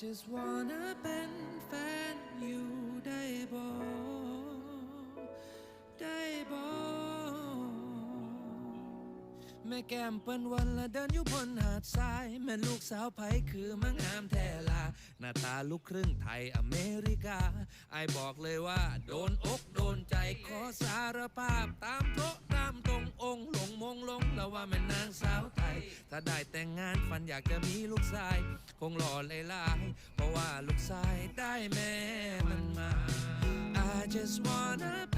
just wanna เป็นแฟนอยู่ได้บ่ได้บ่แม่แก้มเปิ้นวันละเดินอยู่บนหาดทราย แม่ลูกสาวไผคือมังงามแท้ลา หน้าตาลูกครึ่งไทยอเมริกา ไอบอกเลยว่า โดนอกโดนใจขอสารภาพตามโต๊ะตามตรง ได้แต่งงานฝันอยากจะมีลูกชาย คงหล่อเลยลายเพราะว่าลูกชายได้แม่มันมา I just wanna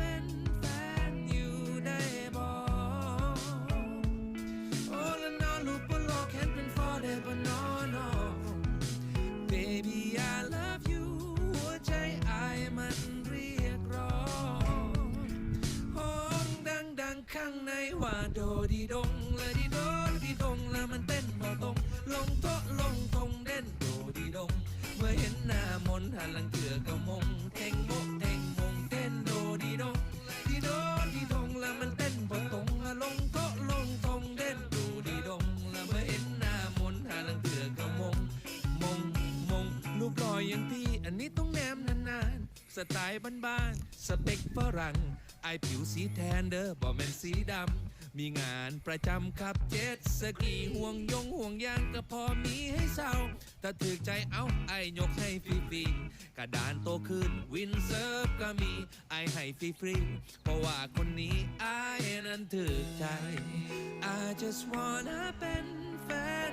ว่าโดดีดงและดีโดดีดงแล้วมันเต้นพอตรงลงโตะลงทงเด่นโดดีดง เมื่อเห็นหน้ามนหันหลังเกือก็มงเท่งโมกเท่งมงเต้นโดดีดงดีโดดีดงแล้วมันเต้นพอตรงลงโตะลงทงเด่นโดดีดงแล้วเมื่อเห็นหน้ามนหันหลังเกือก็มงมงมงลูกลอยอย่างพี่อันนี้ต้องแนมนานๆสไตล์บ้านๆสเปคฝรั่งไอผิวสีแทนเด้อบ่แม่นสีดำ มีงานประจำขับเจ็ตสกีห่วงยงห่วงยางก็พอมีให้เศร้าถ้าถือใจเอาไอายกให้ฟรีๆกระดานโตขึ้นวินเซิร์ฟก็มีไอให้ฟรีๆเพราะว่าคนนี้ไอนั้นถือใจ I just wanna เป็นแฟน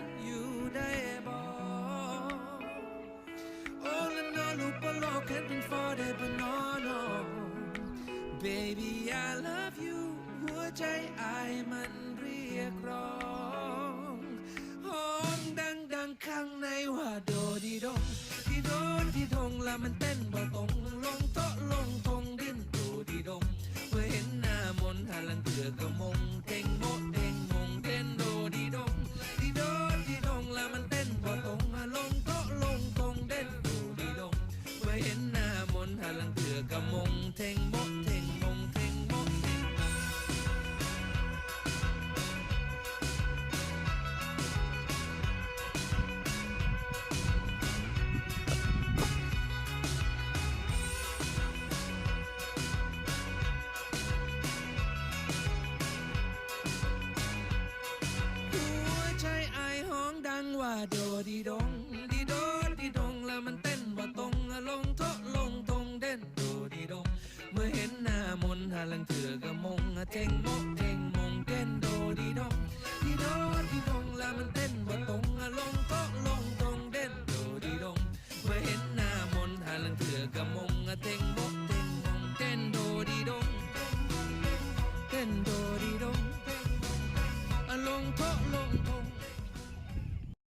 ใจอายมันเรียกร้องห้องดังดังข้างในว่าโดดีดงที่โดดที่ทงละมันเต้นบ่ตรงลงโตะลงทงดิ้นดดีดงเมื่อเห็นหน้ามนหาลังเถือกมงเต่งโมเต็งมงเต้นโดดีดงที่โดดที่ทงละมันเต้นบ่ตรงลงโตะลงทงเด่นโดดีดงเมื่อเห็นหน้ามนหาลังเถือกมงเต่ง ว่าโดดีดงดีโดดีดงแล้วมันเต้นว่าตรงลงโทลงทงเด่นโดดีดง เมื่อเห็นหน้ามนหาลังเถื่อกะมงเจงมก